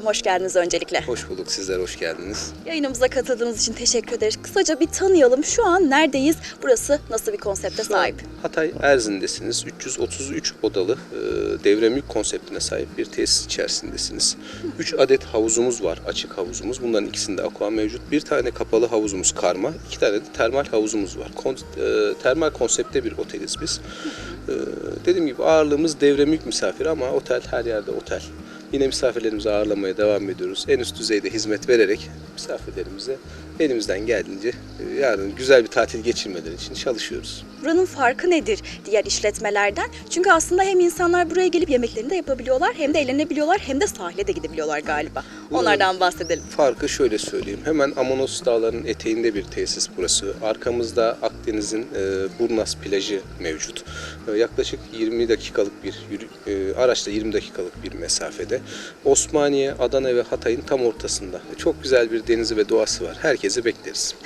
Efendim hoş geldiniz öncelikle. Hoş bulduk, sizler hoş geldiniz. Yayınımıza katıldığınız için teşekkür ederiz. Kısaca bir tanıyalım. Şu an neredeyiz? Burası nasıl bir konsepte sahip? Hatay Erzin'desiniz. 333 odalı e, devre mülk konseptine sahip bir tesis içerisindesiniz. 3 adet havuzumuz var, açık havuzumuz. Bunların ikisinde aqua mevcut. Bir tane kapalı havuzumuz karma, iki tane de termal havuzumuz var. Kon- e, termal konsepte bir oteliz biz. E, dediğim gibi ağırlığımız devre mülk misafir ama otel her yerde otel. Yine misafirlerimizi ağırlamaya devam ediyoruz. En üst düzeyde hizmet vererek misafirlerimize elimizden geldiğince e, yarın güzel bir tatil geçirmeleri için çalışıyoruz. Buranın farkı nedir diğer işletmelerden? Çünkü aslında hem insanlar buraya gelip yemeklerini de yapabiliyorlar, hem de eğlenebiliyorlar, hem de sahile de gidebiliyorlar galiba. Onlardan bahsedelim. Farkı şöyle söyleyeyim. Hemen Amonos Dağları'nın eteğinde bir tesis burası. Arkamızda Akdeniz'in e, Burnas plajı mevcut. E, yaklaşık 20 dakikalık bir araçla 20 dakikalık bir mesafede. Osmaniye, Adana ve Hatay'ın tam ortasında. Çok güzel bir denizi ve doğası var. Herkesi bekleriz.